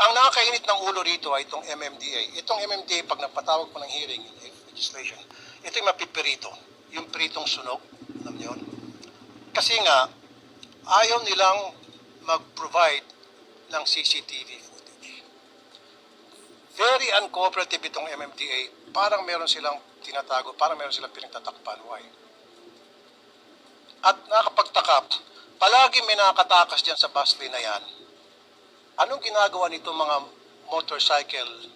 ang nakakainit ng ulo rito ay itong MMDA. Itong MMDA, pag napatawag po ng hearing, yung legislation, ito yung mapipirito. Yung piritong sunog, alam niyo yun? Kasi nga, ayaw nilang mag-provide ng CCTV footage. Very uncooperative itong MMDA. Parang meron silang tinatago, parang meron silang pinagtatakpan. Why? At nakapagtaka, palagi may nakatakas dyan sa bus lane na yan. Anong ginagawa nito mga motorcycle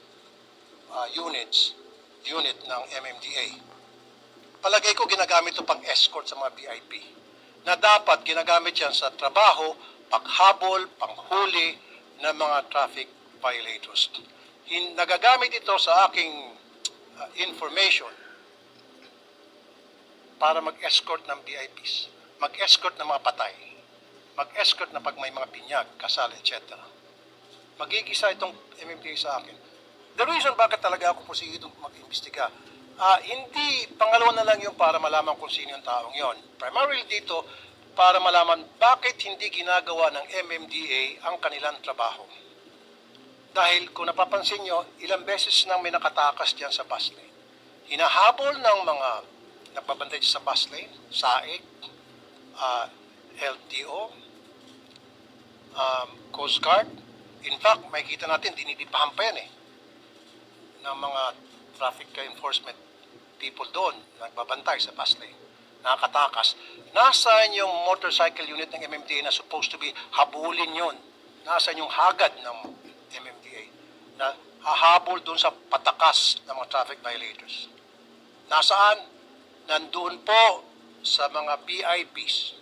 uh, units, unit ng MMDA? Palagay ko ginagamit ito pang escort sa mga VIP. Na dapat ginagamit yan sa trabaho, paghabol, panghuli ng mga traffic violators. Hin, nagagamit ito sa aking uh, information para mag-escort ng VIPs, mag-escort ng mga patay, mag-escort na pag may mga binyag, kasal, etc. Magigisa itong MMDA sa akin. The reason bakit talaga ako prosecuted mag-imbestiga, ah, hindi pangalawa na lang yung para malaman kung sino yung taong yon. Primarily dito, para malaman bakit hindi ginagawa ng MMDA ang kanilang trabaho. Dahil kung napapansin nyo, ilang beses nang may nakatakas dyan sa bus lane. Hinahabol ng mga nagbabantay sa bus lane, SAIC, ah, LTO, um, Coast Guard. In fact, makikita natin, dinidipahan pa yan eh, ng mga traffic enforcement people doon, nagbabantay sa bus lane, nakakatakas. Nasaan yung motorcycle unit ng MMDA na supposed to be habulin yon? Nasaan yung hagad ng MMDA na hahabol doon sa patakas ng mga traffic violators? Nasaan? Nandun po sa mga VIPs